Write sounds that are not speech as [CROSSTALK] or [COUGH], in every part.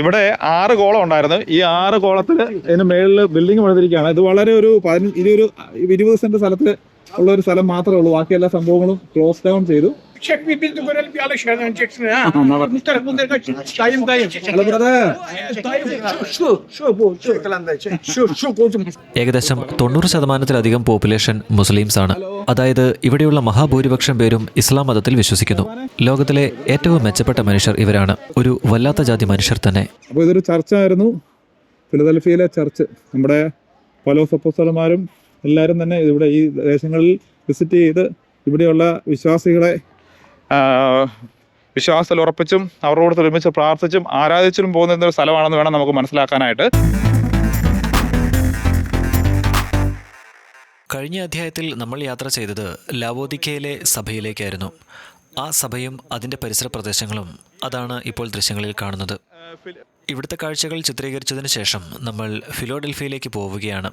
ഇവിടെ ആറ് കോളം ഉണ്ടായിരുന്നു. ഈ ആറ് കോളത്തിൽ ഇതിന് മേളിൽ ബിൽഡിംഗ് പണിതിരിക്കുകയാണ്. ഇത് വളരെ ഒരു പതിനഞ്ച് ഇതൊരു ഇരുപത് സെന്റ് സ്ഥലത്തിൽ ഉള്ള ഒരു സ്ഥലം മാത്രമേ ഉള്ളൂ. ബാക്കി എല്ലാ സംഭവങ്ങളും ക്ലോസ് ഡൗൺ ചെയ്തു. Çek bir bildi görelim bir alışverişten çeksin ha. [LAUGHS] Bu tarafında kaç. Dayım dayım. Hello brother. Dayım şu şu bu şu. Şu şu koydum. ഏകദേശം തൊണ്ണൂറ് ശതമാനത്തിലധികം പോപ്പുലേഷൻ മുസ്ലിംസ് ആണ് അതായത് ഇവിടെയുള്ള മഹാഭൂരിപക്ഷം പേരും ഇസ്ലാം മതത്തിൽ വിശ്വസിക്കുന്നു. ലോകത്തിലെ ഏറ്റവും മെച്ചപ്പെട്ട മനുഷ്യർ ഇവരാണ്. ഒരു വല്ലാത്ത ജാതി മനുഷ്യർ തന്നെ. അപ്പോൾ ഇതൊരു ചർച്ചായിരുന്നു. ഫിലദൽഫിയയിലെ ചർച്ച്. നമ്മുടെ പല സപ്പോസർമാരും എല്ലാവരും തന്നെ ഇവിടെ ഈ ദേശങ്ങളിൽ വിസിറ്റ് ചെയ്ത് ഇവിടെയുള്ള വിശ്വാസികളെ വിശ്വാസത്തിൽ ഉറപ്പിച്ചും അവരോട് ഒരുമിച്ച് പ്രാർത്ഥിച്ചും ആരാധിച്ചും പോകുന്ന ഒരു സ്ഥലമാണെന്ന് വേണം നമുക്ക് മനസ്സിലാക്കാനായിട്ട്. കഴിഞ്ഞ അധ്യായത്തിൽ നമ്മൾ യാത്ര ചെയ്തത് ലാവോദിക്കയിലെ സഭയിലേക്കായിരുന്നു. ആ സഭയും അതിന്റെ പരിസര പ്രദേശങ്ങളും അതാണ് ഇപ്പോൾ ദൃശ്യങ്ങളിൽ കാണുന്നത്. ഇവിടുത്തെ കാഴ്ചകൾ ചിത്രീകരിച്ചതിന് ശേഷം നമ്മൾ ഫിലോഡൽഫിയയിലേക്ക് പോവുകയാണ്.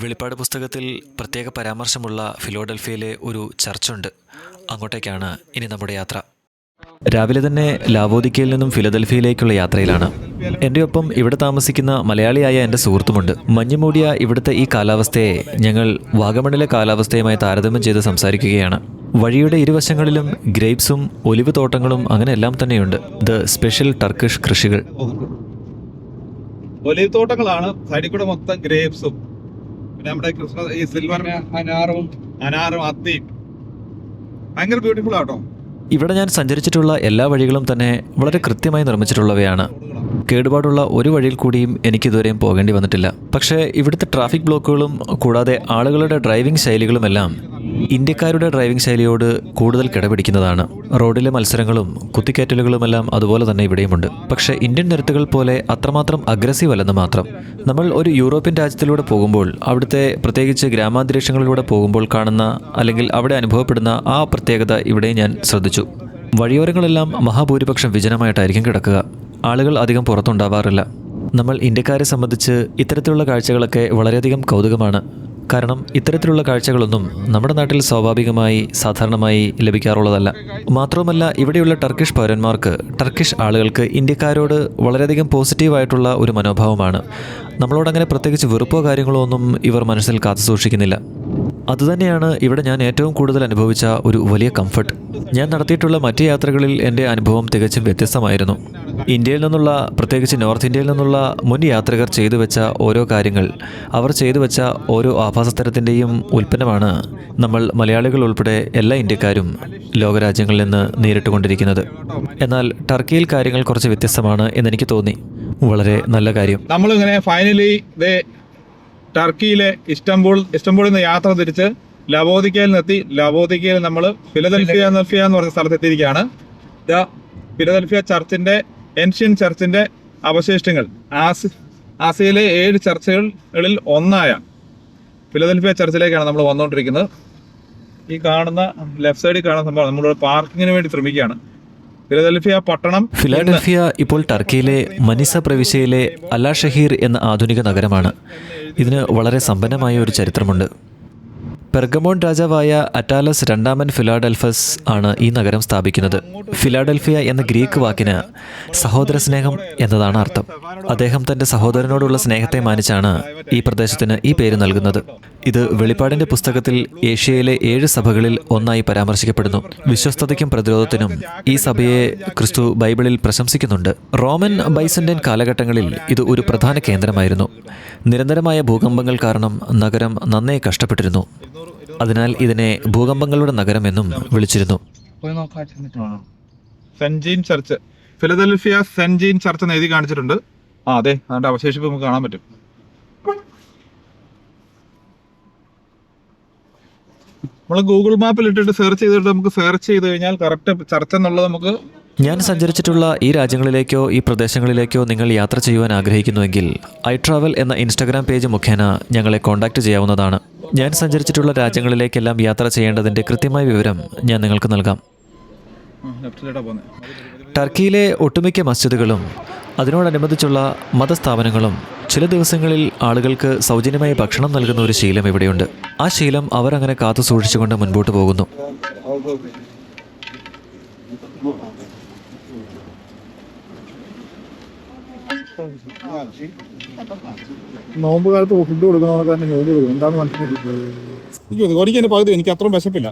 വെളിപ്പാട് പുസ്തകത്തിൽ പ്രത്യേക പരാമർശമുള്ള ഫിലോഡൽഫിയയിലെ ഒരു ചർച്ചുണ്ട്. അങ്ങോട്ടേക്കാണ് ഇനി നമ്മുടെ യാത്ര. രാവിലെ തന്നെ ലാവോദിക്കയിൽ നിന്നും ഫിലദൽഫിയയിലേക്കുള്ള യാത്രയിലാണ്. എന്റെ ഒപ്പം ഇവിടെ താമസിക്കുന്ന മലയാളിയായ എന്റെ സുഹൃത്തുമുണ്ട്. മഞ്ഞുമൂടിയ ഇവിടുത്തെ ഈ കാലാവസ്ഥയെ ഞങ്ങൾ വാഗമണിലെ കാലാവസ്ഥയുമായി താരതമ്യം ചെയ്ത് സംസാരിക്കുകയാണ്. വഴിയുടെ ഇരുവശങ്ങളിലും ഗ്രേപ്സും ഒലിവ് തോട്ടങ്ങളും അങ്ങനെ എല്ലാം തന്നെയുണ്ട്. ദ സ്പെഷ്യൽ ടർക്കിഷ് കൃഷികൾ. ഒലിവ് തോട്ടങ്ങളാണ് സൈഡിൽ മൊത്തം ഗ്രേപ്സും. പിന്നെ നമ്മുടെ ക്രിസ്മസ് ഈ സിൽവർ അനാറും അനാറും അത്തിയും. ഭയങ്കര ബ്യൂട്ടിഫുൾ ആട്ടോ. ഇവിടെ ഞാൻ സഞ്ചരിച്ചിട്ടുള്ള എല്ലാ വഴികളും തന്നെ വളരെ കൃത്യമായി നിർമ്മിച്ചിട്ടുള്ളവയാണ്. കേടുപാടുള്ള ഒരു വഴിയിൽ കൂടിയും എനിക്ക് എനിക്കിതുവരെയും പോകേണ്ടി വന്നിട്ടില്ല. പക്ഷേ ഇവിടുത്തെ ട്രാഫിക് ബ്ലോക്കുകളും കൂടാതെ ആളുകളുടെ ഡ്രൈവിംഗ് ശൈലികളുമെല്ലാം ഇന്ത്യക്കാരുടെ ഡ്രൈവിംഗ് ശൈലിയോട് കൂടുതൽ കിടപിടിക്കുന്നതാണ്. റോഡിലെ മത്സരങ്ങളും കുത്തിക്കയറ്റലുകളുമെല്ലാം അതുപോലെ തന്നെ ഇവിടെയുമുണ്ട്. പക്ഷേ ഇന്ത്യൻ നിരത്തുകൾ പോലെ അത്രമാത്രം അഗ്രസീവ് അല്ലെന്ന് മാത്രം. നമ്മൾ ഒരു യൂറോപ്യൻ രാജ്യത്തിലൂടെ പോകുമ്പോൾ അവിടുത്തെ പ്രത്യേകിച്ച് ഗ്രാമാന്തരീക്ഷങ്ങളിലൂടെ പോകുമ്പോൾ കാണുന്ന അല്ലെങ്കിൽ അവിടെ അനുഭവപ്പെടുന്ന ആ പ്രത്യേകത ഇവിടെ ഞാൻ ശ്രദ്ധിച്ചു. വഴിയോരങ്ങളെല്ലാം മഹാഭൂരിപക്ഷം വിജനമായിട്ടായിരിക്കും കിടക്കുക. ആളുകൾ അധികം പുറത്തുണ്ടാവാറില്ല. നമ്മൾ ഇന്ത്യക്കാരെ സംബന്ധിച്ച് ഇത്തരത്തിലുള്ള കാഴ്ചകളൊക്കെ വളരെയധികം കൗതുകമാണ്. കാരണം ഇത്തരത്തിലുള്ള കാഴ്ചകളൊന്നും നമ്മുടെ നാട്ടിൽ സ്വാഭാവികമായി സാധാരണമായി ലഭിക്കാറുള്ളതല്ല. മാത്രവുമല്ല ഇവിടെയുള്ള ടർക്കിഷ് പൗരന്മാർക്ക് ടർക്കിഷ് ആളുകൾക്ക് ഇന്ത്യക്കാരോട് വളരെയധികം പോസിറ്റീവായിട്ടുള്ള ഒരു മനോഭാവമാണ്. നമ്മളോടങ്ങനെ പ്രത്യേകിച്ച് വെറുപ്പോ കാര്യങ്ങളോ ഒന്നും ഇവർ മനസ്സിൽ കാത്തു സൂക്ഷിക്കുന്നില്ല. അതുതന്നെയാണ് ഇവിടെ ഞാൻ ഏറ്റവും കൂടുതൽ അനുഭവിച്ച ഒരു വലിയ കംഫർട്ട് ഞാൻ നടത്തിയിട്ടുള്ള മറ്റ് യാത്രകളിൽ എന്റെ അനുഭവം തികച്ചും വ്യത്യസ്തമായിരുന്നു. ഇന്ത്യയിൽ നിന്നുള്ള പ്രത്യേകിച്ച് നോർത്ത് ഇന്ത്യയിൽ നിന്നുള്ള മുൻ യാത്രികർ ചെയ്തു വെച്ച ഓരോ കാര്യങ്ങൾ അവർ ചെയ്തു വെച്ച ഓരോ ആഭാസത്തരത്തിന്റെയും ഉൽപ്പന്നമാണ് നമ്മൾ മലയാളികൾ ഉൾപ്പെടെ എല്ലാ ഇന്ത്യക്കാരും ലോകരാജ്യങ്ങളിൽ നിന്ന് നേരിട്ടുകൊണ്ടിരിക്കുന്നത്. എന്നാൽ ടർക്കിയിൽ കാര്യങ്ങൾ കുറച്ച് വ്യത്യസ്തമാണ് എന്നെനിക്ക് തോന്നി. വളരെ നല്ല കാര്യം. നമ്മളിങ്ങനെ ഫൈനലി ടർക്കിയിലെ ഇസ്റ്റംബൂൾ ഇസ്റ്റംബൂളിൽ നിന്ന് യാത്ര തിരിച്ച് ലവോദിക്കയിൽ നിന്നെത്തി ലവോദിക്കയിൽ നമ്മൾ ഫിലദൽഫിയ എന്ന് പറഞ്ഞ സ്ഥലത്ത് എത്തിയിരിക്കുകയാണ് ഫിലദൽഫിയ ചർച്ചിന്റെ ഏൻഷ്യൻ ചർച്ചിന്റെ അവശിഷ്ടങ്ങൾ ആസി ആസിയയിലെ ഏഴ് ചർച്ചുകളിൽ ഒന്നായ ഫിലദൽഫിയ ചർച്ചിലേക്കാണ് നമ്മൾ വന്നുകൊണ്ടിരിക്കുന്നത് ഈ കാണുന്ന ലെഫ്റ്റ് സൈഡിൽ കാണുന്ന സംഭവം നമ്മളിവിടെ പാർക്കിങ്ങിന് വേണ്ടി ശ്രമിക്കുകയാണ്. ഫിലഡൽഫിയ പട്ടണം ഫിലാഡൽഫിയ ഇപ്പോൾ ടർക്കിയിലെ മനിസ പ്രവിശ്യയിലെ അലാ ഷഹീർ എന്ന ആധുനിക നഗരമാണ്. ഇതിന് വളരെ സമ്പന്നമായ ഒരു ചരിത്രമുണ്ട്. പെർഗമോൺ രാജാവായ അറ്റാലസ് രണ്ടാമൻ ഫിലാഡൽഫസ് ആണ് ഈ നഗരം സ്ഥാപിക്കുന്നത്. ഫിലാഡൽഫിയ എന്ന ഗ്രീക്ക് വാക്കിന് സഹോദര സ്നേഹം എന്നതാണ് അർത്ഥം. അദ്ദേഹം തന്റെ സഹോദരനോടുള്ള സ്നേഹത്തെ മാനിച്ചാണ് ഈ പ്രദേശത്തിന് ഈ പേര് നൽകുന്നത്. ഇത് വെളിപ്പാടിന്റെ പുസ്തകത്തിൽ ഏഷ്യയിലെ ഏഴ് സഭകളിൽ ഒന്നായി പരാമർശിക്കപ്പെടുന്നു. വിശ്വസ്തതയ്ക്കും പ്രതിരോധത്തിനും ഈ സഭയെ ക്രിസ്തു ബൈബിളിൽ പ്രശംസിക്കുന്നുണ്ട്. റോമൻ ബൈസന്റൈൻ കാലഘട്ടങ്ങളിൽ ഇത് ഒരു പ്രധാന കേന്ദ്രമായിരുന്നു. നിരന്തരമായ ഭൂകമ്പങ്ങൾ കാരണം നഗരം നന്നേ കഷ്ടപ്പെട്ടിരുന്നു. അതിനാൽ ഇതിനെ ഭൂകമ്പങ്ങളുടെ നഗരം എന്നും വിളിച്ചിരുന്നു. kaçını. സെൻജീൻ ചർച്ച്. ഫിലദൽഫിയ സെൻജീൻ ചർച്ച് എന്ന് എഴുതി കാണിച്ചിട്ടുണ്ട്. ആ അതെ അതിന്റെ അവശേഷിപ്പ് നമുക്ക് കാണാൻ പറ്റും. നമ്മൾ ഗൂഗിൾ മാപ്പിൽ ഇട്ടിട്ട് സെർച്ച് ചെയ്തിട്ട് നമുക്ക് സെർച്ച് ചെയ്ത് കഴിഞ്ഞാൽ കറക്റ്റ് ചർച്ച എന്നുള്ളത് നമുക്ക് ഞാൻ സഞ്ചരിച്ചിട്ടുള്ള ഈ രാജ്യങ്ങളിലേക്കോ ഈ പ്രദേശങ്ങളിലേക്കോ നിങ്ങൾ യാത്ര ചെയ്യുവാൻ ആഗ്രഹിക്കുന്നുവെങ്കിൽ ഐ ട്രാവൽ എന്ന ഇൻസ്റ്റാഗ്രാം പേജ് മുഖേന ഞങ്ങളെ കോൺടാക്റ്റ് ചെയ്യാവുന്നതാണ്. ഞാൻ സഞ്ചരിച്ചിട്ടുള്ള രാജ്യങ്ങളിലേക്കെല്ലാം യാത്ര ചെയ്യേണ്ടതിന്റെ കൃത്യമായ വിവരം ഞാൻ നിങ്ങൾക്ക് നൽകാം. ടർക്കിയിലെ ഒട്ടുമിക്ക മസ്ജിദുകളും അതിനോടനുബന്ധിച്ചുള്ള മതസ്ഥാപനങ്ങളും ചില ദിവസങ്ങളിൽ ആളുകൾക്ക് സൗജന്യമായി ഭക്ഷണം നൽകുന്ന ഒരു ശീലം ഇവിടെയുണ്ട്. ആ ശീലം അവർ അങ്ങനെ കാത്തു സൂക്ഷിച്ചുകൊണ്ട് മുൻപോട്ട് പോകുന്നു. നോമ്പ് കാലത്ത് ഫുഡ് കൊടുക്കുന്നവർക്ക് തന്നെ ജോലി കൊടുക്കും. എന്താന്ന് മനസ്സിലാക്കി എനിക്ക് എന്റെ പകുതി എനിക്ക് അത്രയും വിശപ്പില്ല.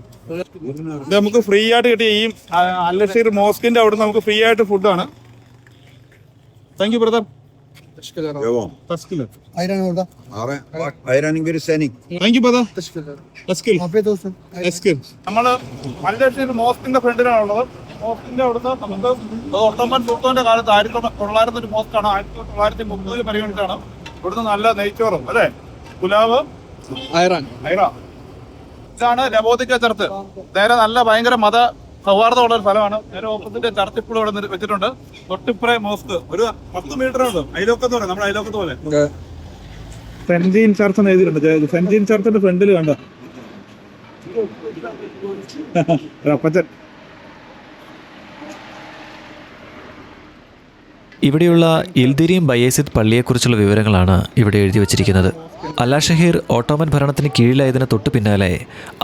ഇത് നമുക്ക് ഫ്രീ ആയിട്ട് കിട്ടിയ ഈ അല്ലഷീർ മോസ്കിന്റെ അവിടെ നമുക്ക് ഫ്രീ ആയിട്ട് ഫുഡാണ് താങ്ക് യു ബ്രദർ നമ്മൾ മല്ലശ്ശേരി മോസ്കിന്റെ ഫ്രണ്ടിലാണ് ഉള്ളത്. മോസ്കിന്റെ അവിടുന്ന് നമുക്ക് ഓട്ടോമൻ സുൽത്താന്റെ കാലത്ത് ആയിരത്തി തൊള്ള- തൊള്ളായിരത്തി ഒരു മോസ്കാണ് ആയിരത്തി തൊള്ളായിരത്തി മുപ്പതിൽ പരിഗണിച്ചാണ് ഇവിടുന്ന് നല്ല നെയ്ച്ചോറും അല്ലേ? ഗുലാബ് ഇതാണ് ലബോദിക്ക ചർച്ച്. നേരെ നല്ല ഭയങ്കര മത സൗഹാർദ്ദമുള്ള ഒരു സ്ഥലമാണ്. നേരെ ഓപ്പോസിറ്റ് ചർച്ച് ഇപ്പോഴും ഇവിടെ വെച്ചിട്ടുണ്ട്. തൊട്ടിപ്പുറേ മോസ്ക് ഒരു പത്ത് മീറ്റർ ഉണ്ട്. അയലോക്കത്ത് പോലെ നമ്മുടെ അയലോക്കത്ത് പോലെ. സെന്റ് ചർച്ച് എന്ന് എഴുതിയിട്ടുണ്ട്. സെന്റ് ചർച്ചിന്റെ ഫ്രണ്ടിൽ കണ്ടോ? അപ്പച്ചൻ. ഇവിടെയുള്ള ഇൽദിരിയും ബയേസിദ് പള്ളിയെക്കുറിച്ചുള്ള വിവരങ്ങളാണ് ഇവിടെ എഴുതി വച്ചിരിക്കുന്നത്. അലാ ഷഹീർ ഓട്ടോമൻ ഭരണത്തിന് കീഴിലായതിന് തൊട്ടു പിന്നാലെ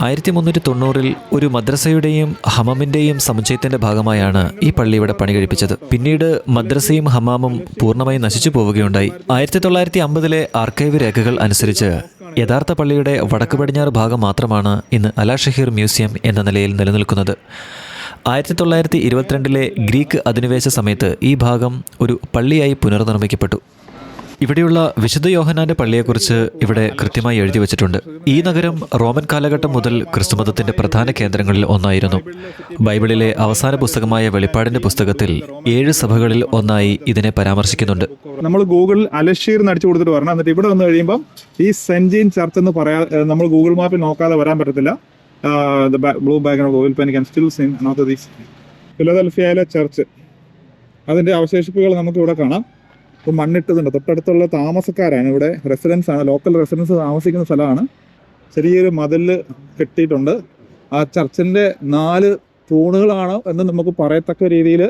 ആയിരത്തി മുന്നൂറ്റി തൊണ്ണൂറിൽ ഒരു മദ്രസയുടെയും ഹമമിന്റെയും സമുച്ചയത്തിന്റെ ഭാഗമായാണ് ഈ പള്ളി ഇവിടെ പണി കഴിപ്പിച്ചത് പിന്നീട് മദ്രസയും ഹമാമും പൂർണമായി നശിച്ചു പോവുകയുണ്ടായി. ആയിരത്തി തൊള്ളായിരത്തി അമ്പതിലെ ആർക്കൈവ് രേഖകൾ അനുസരിച്ച് യഥാർത്ഥ പള്ളിയുടെ വടക്ക് പടിഞ്ഞാറ് ഭാഗം മാത്രമാണ് ഇന്ന് അലാ ഷഹീർ മ്യൂസിയം എന്ന നിലയിൽ നിലനിൽക്കുന്നത്. ആയിരത്തി തൊള്ളായിരത്തി ഇരുപത്തിരണ്ടിലെ ഗ്രീക്ക് അധിനിവേശ സമയത്ത് ഈ ഭാഗം ഒരു പള്ളിയായി പുനർനിർമ്മിക്കപ്പെട്ടു. ഇവിടെയുള്ള വിശുദ്ധ യോഹനാന്റെ പള്ളിയെക്കുറിച്ച് ഇവിടെ കൃത്യമായി എഴുതി വച്ചിട്ടുണ്ട്. ഈ നഗരം റോമൻ കാലഘട്ടം മുതൽ ക്രിസ്തുമതത്തിന്റെ പ്രധാന കേന്ദ്രങ്ങളിൽ ഒന്നായിരുന്നു. ബൈബിളിലെ അവസാന പുസ്തകമായ വെളിപ്പാടിന്റെ പുസ്തകത്തിൽ ഏഴ് സഭകളിൽ ഒന്നായി ഇതിനെ പരാമർശിക്കുന്നുണ്ട്. നമ്മൾ ഗൂഗിളിൽ അലഷീർ നടിച്ചു കൊടുത്തിട്ട് വരണം. എന്നിട്ട് ഇവിടെ വന്നു കഴിയുമ്പോൾ ഈ സെൻജീൻ ചർച്ച് എന്ന് പറയാ നമ്മൾ ഗൂഗിൾ മാപ്പിൽ നോക്കാതെ വരാൻ പറ്റത്തില്ല. Blue background oil paint can still seen another these ഫിലദൽഫിയയിലെ church അതിന്റെ അവശേഷിപ്പുകൾ നമുക്ക് ഇവിടെ കാണാം. ഇപ്പം മണ്ണിട്ടതുണ്ട്. തൊട്ടടുത്തുള്ള താമസക്കാരാണ് ഇവിടെ. റെസിഡൻസ് ആണ്. ലോക്കൽ റെസിഡൻസ് താമസിക്കുന്ന സ്ഥലമാണ്. ചെറിയൊരു മതിൽ കെട്ടിയിട്ടുണ്ട്. ആ ചർച്ചിന്റെ നാല് തൂണുകളാണ് എന്ന് നമുക്ക് പറയത്തക്ക രീതിയിൽ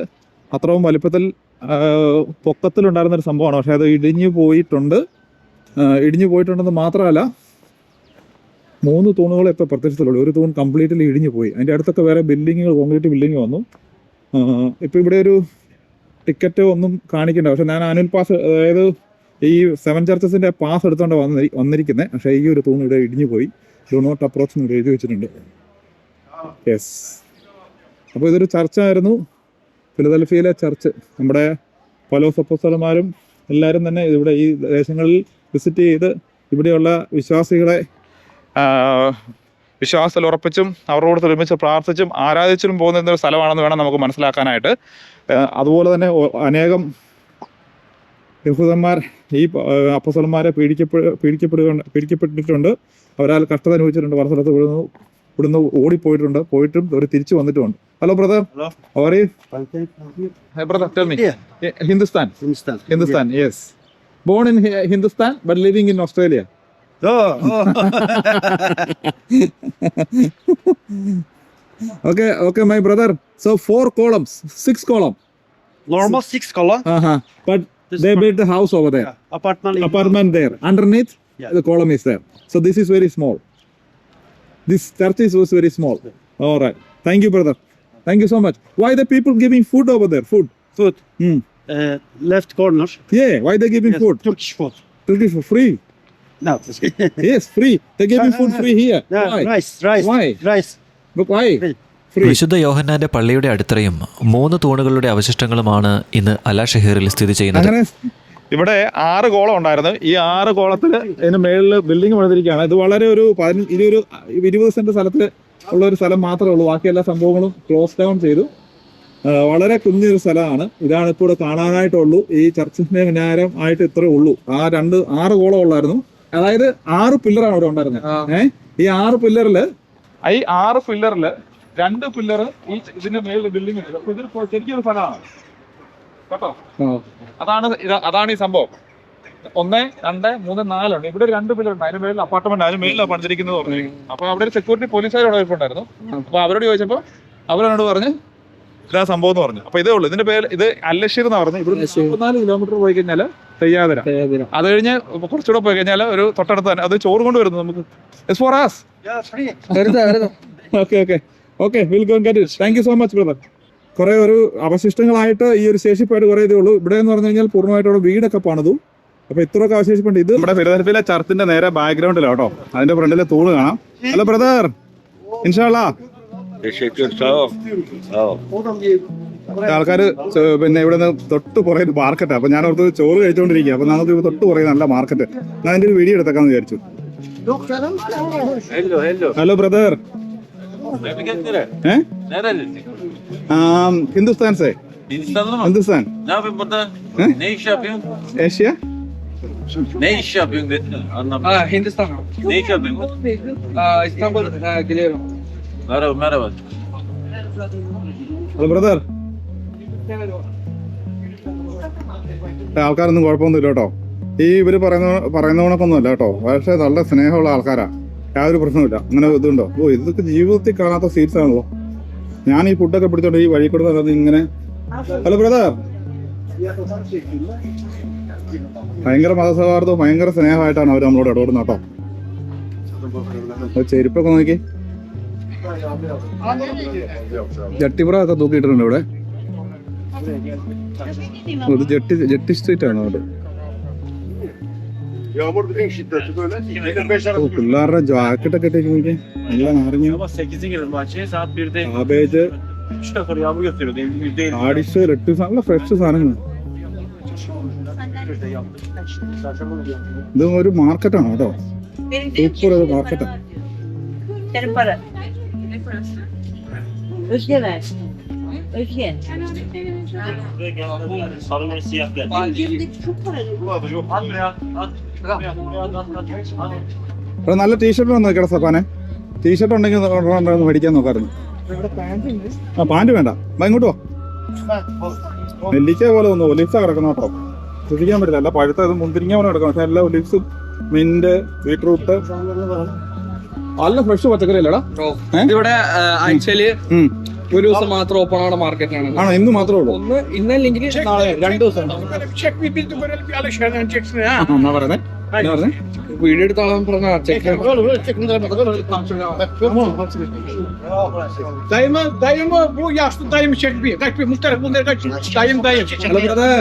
അത്രയും വലിപ്പത്തിൽ പൊക്കത്തിലുണ്ടായിരുന്നൊരു സംഭവമാണ്. പക്ഷേ അത് ഇടിഞ്ഞു പോയിട്ടുണ്ട്. ഇടിഞ്ഞു പോയിട്ടുണ്ടെന്ന് മാത്രമല്ല മൂന്ന് തൂണുകളെ ഇപ്പോൾ പ്രത്യക്ഷത്തിലുള്ളൂ. ഒരു തൂൺ കംപ്ലീറ്റ്ലി ഇടിഞ്ഞു പോയി. അതിന്റെ അടുത്തൊക്കെ വേറെ ബിൽഡിങ്ങുകൾ കോൺക്രീറ്റ് ബിൽഡിങ് വന്നു. ഇപ്പോൾ ഇവിടെ ഒരു ടിക്കറ്റ് ഒന്നും കാണിക്കണ്ട. പക്ഷെ ഞാൻ ആനുവൽ പാസ് അതായത് ഈ സെവൻ ചർച്ചസിന്റെ പാസ് എടുത്തുകൊണ്ട് വന്നി വന്നിരിക്കുന്നത് പക്ഷേ ഈ ഒരു തൂണ് ഇവിടെ ഇടിഞ്ഞു പോയി. ഡു നോട്ട് അപ്രോച്ച് എന്ന് എഴുതി വെച്ചിട്ടുണ്ട്. യെസ് അപ്പോൾ ഇതൊരു ചർച്ചായിരുന്നു. ഫിലദൽഫിയയിലെ ചർച്ച് നമ്മുടെ പല സപ്പോസർമാരും എല്ലാവരും തന്നെ ഇവിടെ ഈ ദേശങ്ങളിൽ വിസിറ്റ് ചെയ്ത് ഇവിടെയുള്ള വിശ്വാസികളെ വിശ്വാസത്തിൽ ഉറപ്പിച്ചും അവരോട് ഒരുമിച്ച് പ്രാർത്ഥിച്ചും ആരാധിച്ചും പോകുന്ന ഒരു സ്ഥലമാണെന്ന് വേണം നമുക്ക് മനസ്സിലാക്കാനായിട്ട്. അതുപോലെ തന്നെ അനേകം യഹൂദന്മാർ ഈ അപ്പസലന്മാരെ പീഡിക്കപ്പെടുക പീഡിക്കപ്പെടുക പീഡിക്കപ്പെട്ടിട്ടുണ്ട്. അവരാൽ കഷ്ടത അനുഭവിച്ചിട്ടുണ്ട് പല സ്ഥലത്ത് വിടുന്നു ഇവിടുന്ന് ഓടിപ്പോയിട്ടുണ്ട് പോയിട്ടും അവർ തിരിച്ചു വന്നിട്ടുമുണ്ട്. Hello brother. Our brother tell me Hindustan. Hindustan. Yes born in Hindustan but living in Australia Oh. [LAUGHS] Okay, okay, my brother. So four columns, six column. Normal six column Uh-huh. But This they built the house over there. Apartment. Apartment there. Underneath, Yeah. the column is there. So this is very small. This church is was very small. All right. Thank you, brother. Thank you so much. Why the people giving food over there? Food. Food. Hmm. Uh, left corner. Yeah. Why they giving Yes, food? Turkish food. Turkish for free. No. [LAUGHS] Yes, free. They gave me food free here. no, Why? rice, rice. Why? Rice. But why? Free. വിശുദ്ധ യോഹന്നാന്റെ പള്ളിയുടെ അടിത്തറയും മൂന്ന് തൂണുകളുടെ അവശിഷ്ടങ്ങളുമാണ് ഇന്ന് അല ഷഹീറിൽ സ്ഥിതി ചെയ്യുന്നത് അങ്ങനെ ഇവിടെ ആറ് കോളം ഉണ്ടായിരുന്നു ഈ ആറ് കോളത്തിൽ ഇതിന് മേളിൽ ബിൽഡിംഗ് പണിതിരിക്കുകയാണ് ഇത് വളരെ ഒരു പതിനഞ്ച് ഇരുപത് ഇരുപത് സെന്റ് സ്ഥലത്ത് ഉള്ള ഒരു സ്ഥലം മാത്രമേ ഉള്ളൂ ബാക്കി എല്ലാ സംഭവങ്ങളും ക്ലോസ് ഡൗൺ ചെയ്തു ആ, വളരെ കുഞ്ഞൊരു സ്ഥലമാണ് ഇതാണ് ഇപ്പോൾ ഇവിടെ കാണാനായിട്ടുള്ളൂ ഈ ചർച്ചിന്റെ വിനാരം ആയിട്ട് ഇത്രേ ഉള്ളൂ ആ രണ്ട് ആറ് കോളം ഉള്ളായിരുന്നു അതായത് ആറ് പില്ലറാണ് ഇവിടെ ഉണ്ടായിരുന്നത്. ഏഹ് ഈ ആറ് പില്ലറിൽ ഈ ആറ് പില്ലറിൽ രണ്ട് പില്ലർ ഈ ഇതിന്റെ മേളിൽ ബിൽഡിംഗ് ഇതൊരു ശരിക്കും ഒരു സ്ഥലമാണ്. കേട്ടോ? അതാണ് അതാണ് ഈ സംഭവം. ഒന്ന് രണ്ട് മൂന്ന് നാലുണ്ട് ഇവിടെ രണ്ട് പില്ലർ ഉണ്ട്. അതിന് മേളിൽ അപ്പാർട്ട്മെന്റ് അതിന് മേലിലാണ് പണിതിരിക്കുന്നത് പറഞ്ഞു. അപ്പൊ അവിടെ ഒരു സെക്യൂരിറ്റി പോലീസുകാരോട് അവിടെ ഇരിപ്പുണ്ടായിരുന്നു അപ്പൊ അവരോട് ചോദിച്ചപ്പോ അവരോട് പറഞ്ഞ് ഇതാ സംഭവം എന്ന് പറഞ്ഞു. അപ്പൊ ഇതേ ഉള്ളൂ. ഇതിന്റെ പേര് ഇത് അല്ലശ്ശേരി എന്ന് പറഞ്ഞു ഇവിടെ മുപ്പത്തിനാല് കിലോമീറ്റർ പോയി കഴിഞ്ഞാൽ തെയ്യാതിര. അത് കഴിഞ്ഞ് കുറച്ചുകൂടെ പോയി കഴിഞ്ഞാൽ ഒരു തൊട്ടടുത്ത് തന്നെ. അത് ചോറ് കൊണ്ട് വരുന്നു നമുക്ക്. For us. Okay okay okay will go get it thank you so much brother കുറെ ഒരു അവശിഷ്ടങ്ങളായിട്ട് ഈ ഒരു ശേഷിപ്പായിട്ട് കുറെ ഇതേ ഉള്ളൂ. ഇവിടെ എന്ന് പറഞ്ഞു കഴിഞ്ഞാൽ പൂർണമായിട്ടുള്ള വീടൊക്കെ പണിതു. അപ്പൊ ഇത്രയൊക്കെ അവശേഷിപ്പുണ്ട്. ഇത് നമ്മുടെ ഫിലദൽഫിയിലെ ചർച്ചിന്റെ നേരെ ബാക്ക്ഗ്രൗണ്ടിലാട്ടോ അതിന്റെ ഫ്രണ്ടിലെ തൂണ് കാണാം. ഹലോ ബ്രദർ ഇൻഷാല്ലാ ആൾക്കാർ പിന്നെ ഇവിടെ നിന്ന് തൊട്ട് പുറകിൽ മാർക്കറ്റ് അപ്പൊ ഞാൻ ഓർത്ത് ചോറ് കഴിച്ചുകൊണ്ടിരിക്കുക അപ്പൊ ഞാൻ ഇവിടെ തൊട്ട് പുറകെ നല്ല മാർക്കറ്റ് ഞാൻ അതിന്റെ ഒരു വീഡിയോ എടുത്തേക്കാന്ന് വിചാരിച്ചു hello brother Hindustan say? Hindustan? Asia Ne iş yapıyorsun dedin? Anlamadım. Ha Hindistan. Ne iş yapıyorsun? Ha İstanbul geliyorum. Merhaba merhaba. Hello, brother. ആൾക്കാരൊന്നും കുഴപ്പമൊന്നുമില്ല കേട്ടോ. ഈ ഇവർ പറയുന്ന പറയുന്ന കണക്കൊന്നുമല്ല കേട്ടോ. പക്ഷെ നല്ല സ്നേഹമുള്ള ആൾക്കാരാ. യാതൊരു പ്രശ്നമില്ല അങ്ങനെ ഇതുണ്ടോ? ഓ ഇതൊക്കെ ജീവിതത്തിൽ കാണാത്ത സീറ്റ്സ് ആണല്ലോ. ഞാൻ ഈ ഫുഡൊക്കെ പിടിച്ചോണ്ട് ഈ വഴി കൂടെ നടന്ന് ഇങ്ങനെ ഹലോ ബ്രദർ. ഭയങ്കര മതസൗഹാർദ്ദവും ഭയങ്കര സ്നേഹമായിട്ടാണ് അവർ നമ്മളോട് ഇടപെടുന്നത് കേട്ടോ. അത് ചെരുപ്പൊക്കെ നോക്കി. ജട്ടിപ്പുറ ഒക്കെ തൂക്കിയിട്ടുണ്ട് ഇവിടെ. ഇത് ജട്ടി ജട്ടി സ്ട്രീറ്റ് ആണ് അവിടെ? പിള്ളേരുടെ ജാക്കറ്റ് ഒക്കെ ഇട്ടേക്ക് നോക്കി നല്ല നാരങ്ങ Sabah 8'e girelim bahçeye saat 1'de cabbage 3 dakika yağmur gösteriyordu. Emin değil. Radish lettuce നല്ല ഫ്രഷ് സാധനങ്ങൾ ഇത് ഒരു മാർക്കറ്റാണ് കേട്ടോ സൂപ്പർ ഒരു മാർക്കറ്റാണ് Para. Özge. Sarı ve siyah gel. Çok para. Yok at ya. At. ഇവിടെ നല്ല ടീഷർട്ട് വന്നു കേട്ടോ സപ്പാനെ ടീഷർട്ട് ഉണ്ടെങ്കിൽ ഒന്ന് മേടിക്കാൻ നോക്കാറുണ്ട് ആ പാന്റ് വേണ്ട ഇങ്ങോട്ട് പോ നെല്ലിക്ക പോലെ ഒന്ന് ഒലിവ്സ കിടക്കുന്ന കേട്ടോ ശ്രദ്ധിക്കാൻ പറ്റില്ല അല്ല പഴുത്ത മുന്തിരിങ്ങ പോലെ കിടക്കണം പക്ഷെ എല്ലാ ഒലിപ്സും മിന്റ് ബീട്രൂട്ട് നല്ല ഫ്രഷ് പച്ചക്കറി അല്ലടാ ഏ? ഇവിടെ ആക്ച്വലി ഉം. ഒരു ദിവസം മാത്രം ഓപ്പൺ ആണ് മാർക്കറ്റാണ് ആണോ ഇന്ന് മാത്രമേ ഉള്ളൂ ഒന്ന് ഇന്നല്ലെങ്കിൽ നാളെ രണ്ട് ദിവസം Böyle bir çek bir bildi böyle bir alışverişten çeksin ha. ആ, എന്നാ പറയുന്നേ എന്നാ പറഞ്ഞേ വീഡിയോ എടുത്താലും പറഞ്ഞ ചെക്ക് Böyle böyle çekin de kadar öyle Dayımı, dayımı bu yaşlı dayımı çek bir. Kaç bir muhtarım bunları kaç. Dayım dayım. Hello brother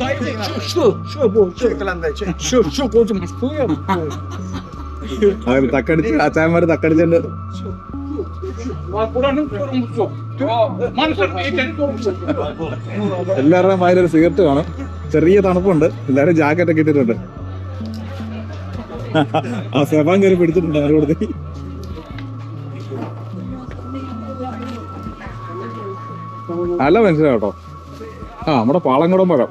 Dayım şu şu şu bu şu. Şu şu kocaman şu ya. തക്കടിച്ച് yetenek sorumlusu. എല്ലാവരുടെയും വായിലൊരു cigarette കാണും ചെറിയ തണുപ്പുണ്ട് എല്ലാരും jacket ഒക്കെ ഇട്ടിട്ടുണ്ട് ആ സെബാൻ കയറി പിടിച്ചിട്ടുണ്ട് അവരോട് നല്ല മനസ്സിലാട്ടോ ആ നമ്മുടെ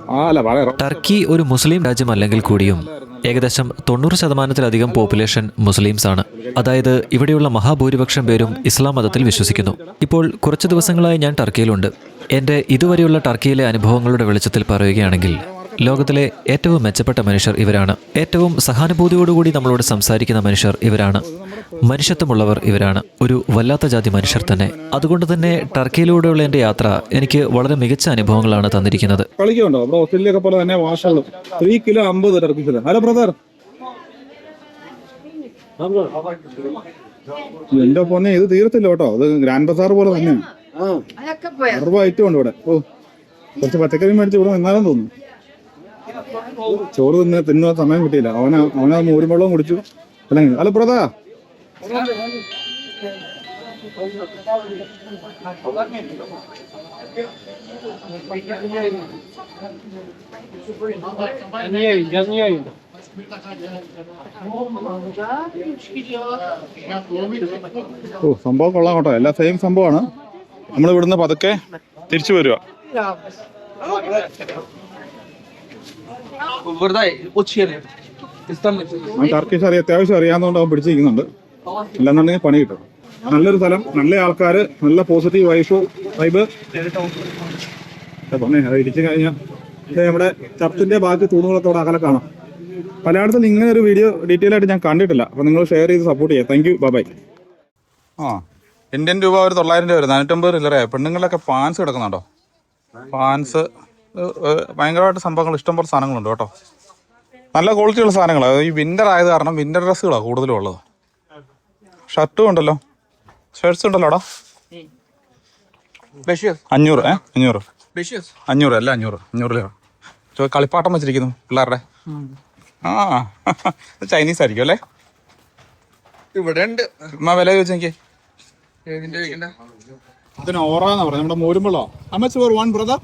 ആ അല്ല ടർക്കി ഒരു മുസ്ലിം രാജ്യമല്ലെങ്കിൽ കൂടിയും ഏകദേശം തൊണ്ണൂറ് ശതമാനത്തിലധികം പോപ്പുലേഷൻ മുസ്ലിംസ് ആണ് അതായത് ഇവിടെയുള്ള മഹാഭൂരിപക്ഷം പേരും ഇസ്ലാം മതത്തിൽ വിശ്വസിക്കുന്നു. ഇപ്പോൾ കുറച്ച് ദിവസങ്ങളായി ഞാൻ ടർക്കിയിലുണ്ട്. എന്റെ ഇതുവരെയുള്ള ടർക്കിയിലെ അനുഭവങ്ങളുടെ വെളിച്ചത്തിൽ പറയുകയാണെങ്കിൽ ലോകത്തിലെ ഏറ്റവും മെച്ചപ്പെട്ട മനുഷ്യർ ഇവരാണ്. ഏറ്റവും സഹാനുഭൂതിയോടുകൂടി നമ്മളോട് സംസാരിക്കുന്ന മനുഷ്യർ ഇവരാണ്. മനുഷ്യത്വമുള്ളവർ ഇവരാണ്. ഒരു വല്ലാത്ത ജാതി മനുഷ്യർ തന്നെ. അതുകൊണ്ട് തന്നെ ടർക്കിയിലൂടെയുള്ള എന്റെ യാത്ര എനിക്ക് വളരെ മികച്ച അനുഭവങ്ങളാണ് തന്നിരിക്കുന്നത്. ഓസ്ട്രേലിയ പോലെ തന്നെ ത്രീ കിലോ അമ്പത് ഹലോ ബ്രദർ. എന്റെ പൊന്നെ ഇത് തീർത്തില്ല കേട്ടോ. ഇത് ഗ്രാൻഡ് ബസാർ പോലെ തന്നെയാണ് അറുപത് ഐറ്റം ഉണ്ട് ഇവിടെ. ഓ കുറച്ച് പച്ചക്കറി മേടിച്ച് ഇവിടെ നിന്നാലും തോന്നുന്നു. ചോറ് തിന്ന് തിന്നുക സമയം കിട്ടിയില്ല. അവന അവന മൂരും വെള്ളവും കുടിച്ചു. അല്ലെങ്കിൽ അല്ല പ്രതാ ഓ സംഭവം കൊള്ളാം കേട്ടോ. എല്ലാ സെയിം സംഭവമാണ്. നമ്മൾ ഇവിടുന്ന് പതുക്കെ തിരിച്ചു വരിക. İstanbul. അവൻ ടർക്കിഷ് അറിയാം അത്യാവശ്യം അറിയാവുന്നതുകൊണ്ട് അവൻ പിടിച്ചിരിക്കുന്നുണ്ട്. അല്ലെന്നുണ്ടെങ്കിൽ പണി കിട്ടും. നല്ലൊരു സ്ഥലം നല്ല ആൾക്കാർ നല്ല പോസിറ്റീവ് വൈഫ് വൈബ് പറഞ്ഞേ അത് ഇടിച്ചു കഴിഞ്ഞാൽ നമ്മുടെ ചർച്ചിന്റെ ബാക്കി തൂണുകളൊക്കെ അകലെ കാണാം. പലയിടത്തും ഇങ്ങനെ ഒരു വീഡിയോ ഡീറ്റെയിൽ ആയിട്ട് ഞാൻ കണ്ടിട്ടില്ല. അപ്പൊ നിങ്ങൾ ഷെയർ ചെയ്ത് സപ്പോർട്ട് ചെയ്യാം. താങ്ക് യു ബൈ ആ ഇന്ത്യൻ രൂപ ഒരു തൊള്ളായിരം രൂപ വരും. നാനൂറ്റമ്പത് ചില്ലറ പെണ്ണുങ്ങളിലൊക്കെ പാൻസ് കിടക്കുന്നുണ്ടോ? പാൻസ് ഭയങ്കരമായിട്ട് സംഭവങ്ങൾ ഇഷ്ടംപോലെ സാധനങ്ങളുണ്ട് കേട്ടോ. നല്ല ക്വാളിറ്റിയുള്ള സാധനങ്ങളാണ് ഈ വിന്റർ ആയത് കാരണം വിന്റർ ഡ്രസ്സുകളാണ് കൂടുതലും ഉള്ളത്. ഷർട്ടും ഉണ്ടല്ലോ. ഷർട്ട്സ് ഉണ്ടല്ലോ അഞ്ഞൂറ് ഏ അഞ്ഞൂറ്. അഞ്ഞൂറ് അല്ല അഞ്ഞൂറ്. അഞ്ഞൂറ് രൂപ ചോ കളിപ്പാട്ടം വെച്ചിരിക്കുന്നു പിള്ളേരുടെ. ആ ചൈനീസ് ആയിരിക്കും അല്ലേ? ഇവിടെ ഉണ്ട്. അമ്മ വില ചോദിച്ചു എനിക്ക് ഏതിന്റെ ചോദിക്കണ്ട? ഇതിന് ഓറാന്ന് പറഞ്ഞു നമ്മുടെ മോരുമ്പളോ? അമ്മച്ച് ഫോർ വൺ ബ്രദർ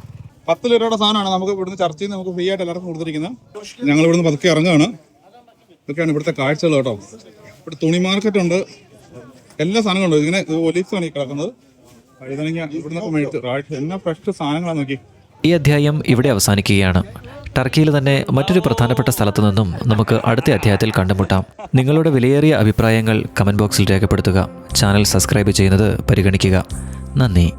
പത്ത് ലിറ്ററുടെ സാധനമാണ് നമുക്ക് ഇവിടുന്ന് ചർച്ച ചെയ്ത് നമുക്ക് ഫ്രീ ആയിട്ട് എല്ലാവർക്കും കൊടുത്തിരിക്കുന്നത്. ഞങ്ങൾ ഇവിടുന്ന് പതുക്കെ ഇറങ്ങുകയാണ്. ഇതൊക്കെയാണ് ഇവിടുത്തെ കാഴ്ചകൾ കേട്ടോ. ഇവിടെ തുണി മാർക്കറ്റ് ഉണ്ട്. എല്ലാ സാധനങ്ങളും ഉണ്ട്. ഇങ്ങനെ ഒലീസാണ് ഈ കിടക്കുന്നത്. ഈ അധ്യായം ഇവിടെ അവസാനിക്കുകയാണ്. ടർക്കിയിൽ തന്നെ മറ്റൊരു പ്രധാനപ്പെട്ട സ്ഥലത്തു നിന്നും നമുക്ക് അടുത്ത അധ്യായത്തിൽ കണ്ടുമുട്ടാം. നിങ്ങളുടെ വിലയേറിയ അഭിപ്രായങ്ങൾ കമന്റ് ബോക്സിൽ രേഖപ്പെടുത്തുക. ചാനൽ സബ്സ്ക്രൈബ് ചെയ്യുന്നത് പരിഗണിക്കുക. നന്ദി.